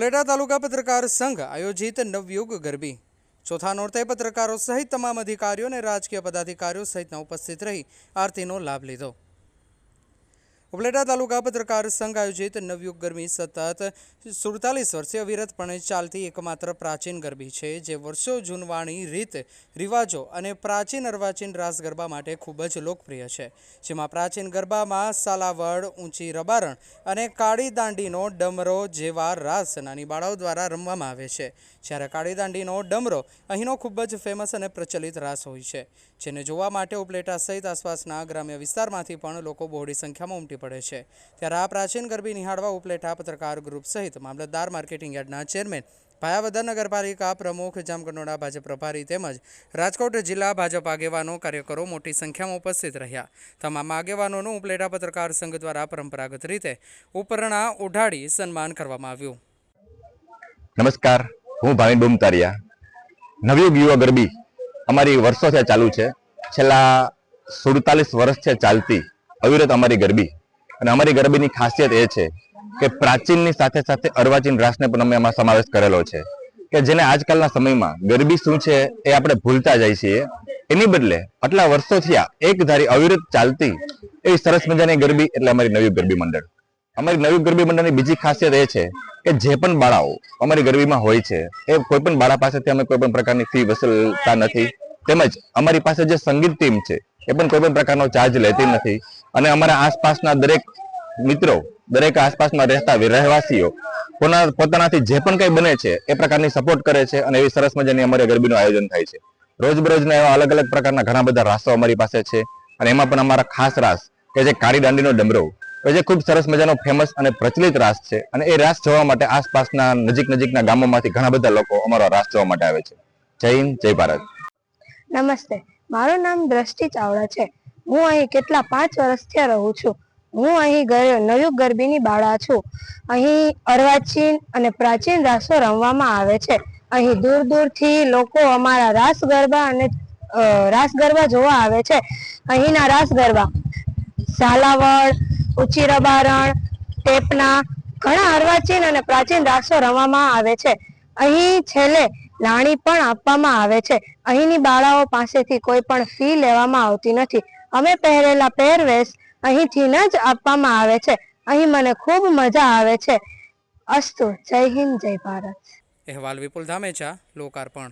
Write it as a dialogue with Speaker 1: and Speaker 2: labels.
Speaker 1: ઉપલેટા તાલુકા પત્રકાર સંઘ આયોજિત નવયુગ ગરબી. ચોથા નોરતે પત્રકારો સહિત તમામ અધિકારીઓ અને રાજકીય પદાધિકારીઓ સહિતના ઉપસ્થિત રહી આરતીનો લાભ લીધો. ઉપલેટા તાલુકા પત્રકાર સંઘ આયોજિત નવયુગ ગરબી સતત સુડતાલીસ વર્ષે અવિરતપણે ચાલતી એકમાત્ર પ્રાચીન ગરબી છે, જે વર્ષો જૂનવાણી રીત, રિવાજો અને પ્રાચીન અર્વાચીન રાસ ગરબા માટે ખૂબ જ લોકપ્રિય છે. જેમાં પ્રાચીન ગરબામાં સાલાવડ, ઊંચી રબારણ અને કાળી દાંડીનો ડમરો જેવા રાસ નાની બાળાઓ દ્વારા રમવામાં આવે છે. જ્યારે કાળી દાંડીનો ડમરો અહીંનો ખૂબ જ ફેમસ અને પ્રચલિત રાસ હોય છે, જેને જોવા માટે ઉપલેટા સહિત આસપાસના ગ્રામ્ય વિસ્તારમાંથી પણ લોકો બહોળી સંખ્યામાં ઉમટી પડે છે. ત્યારે આ પ્રાચીન ગરબી નિહાળવા ઉપલેટા પત્રકાર ગ્રુપ સહિત મામલતદાર, માર્કેટિંગ યાર્ડના ચેરમેન ભાયાવદર નગરપાલિકા પ્રમુખ, જામકંડોળા ભાજપ પ્રભારી તેમજ રાજકોટ જિલ્લા ભાજપ આગેવાનો, કાર્યકરો મોટી સંખ્યામાં ઉપસ્થિત રહ્યા. તમામ આગેવાનોનું ઉપલેટા પત્રકાર સંઘ દ્વારા પરંપરાગત રીતે ઉપરણા ઉઢાડી સન્માન કરવામાં આવ્યું.
Speaker 2: નમસ્કાર. હું ભાવિન ડોમતારિયા નવયુગ યુવા ગરબી અમારી વર્ષોથી ચાલુ છે. છેલ્લા સુડતાલીસ વર્ષ છે ચાલતી અવિરત અમારી ગરબી અને અમારી ગરબીની ખાસિયત એ છે કે પ્રાચીનની સાથે સાથે અર્વાચીન રાસને પણ અમે એમાં સમાવેશ કરેલો છે. કે જેને આજકાલના સમયમાં ગરબી શું છે એ આપણે ભૂલતા જઈએ છીએ. એની બદલે આટલા વર્ષોથી આ એક ધારી અવિરત ચાલતી એવી સરસ મજાની ગરબી એટલે અમારી નવી ગરબી મંડળ. અમારી નવી ગરબી મંડળની બીજી ખાસિયત એ છે કે જે પણ બાળાઓ અમારી ગરબીમાં હોય છે, એ કોઈ પણ બાળા પાસેથી અમે કોઈ પણ પ્રકારની ફી વસૂલતા નથી. તેમજ અમારી પાસે જે સંગીત ટીમ છે, એ પણ કોઈ પણ પ્રકારનો ચાર્જ લેતી નથી. અને અમારા આસપાસના દરેક મિત્રો, દરેક આસપાસમાં રહેતા રહેવાસીઓ પોતાનાથી જે પણ કંઈ બને છે, એ પ્રકારની સપોર્ટ કરે છે અને એવી સરસ મજાની અમારી ગરબીનું આયોજન થાય છે. રોજબરોજના એવા અલગ અલગ પ્રકારના ઘણા બધા રાસો અમારી પાસે છે અને એમાં પણ અમારા ખાસ રાસ કે જે કાળી દાંડીનો ડમરો કે જે ખૂબ સરસ મજાનો ફેમસ અને પ્રચલિત રાસ છે અને એ રાસ જોવા માટે આસપાસના નજીક નજીકના ગામોમાંથી ઘણા બધા લોકો અમારો રાસ જોવા માટે આવે છે. જય હિન્દ, જય ભારત.
Speaker 3: નમસ્તે. મારું નામ દ્રષ્ટિ ચાવડા છે. હું અહીં કેટલા પાંચ વર્ષથી રહું છું. હું અહીં ગયો નવયુગ ગરબીની બાળા છું. અહીં અર્વાચીન અને પ્રાચીન રાસો રમવામાં આવે છે. અહીં દૂર દૂરથી લોકો અમારા રાસ ગરબા અને રાસ ગરબા જોવા આવે છે. અહીંના રાસ ગરબા. ઝાલાવડ ઊંચી રબારણ ટેપના ઘણા અર્વાચીન અને પ્રાચીન રાસો રમવામાં આવે છે. અહીં છેલ્લે લાણી પણ આપવામાં આવે છે. અહીંની બાળાઓ પાસેથી કોઈ પણ ફી લેવામાં આવતી નથી. અમે પહેરેલા પહેરવેશ અહીંથી જ આપવામાં આવે છે. અહીં મને ખૂબ મજા આવે છે. અસ્તુ. જય હિન્દ, જય ભારત.
Speaker 1: અહેવાલ વિપુલ ધામેચા, લોકાર્પણ.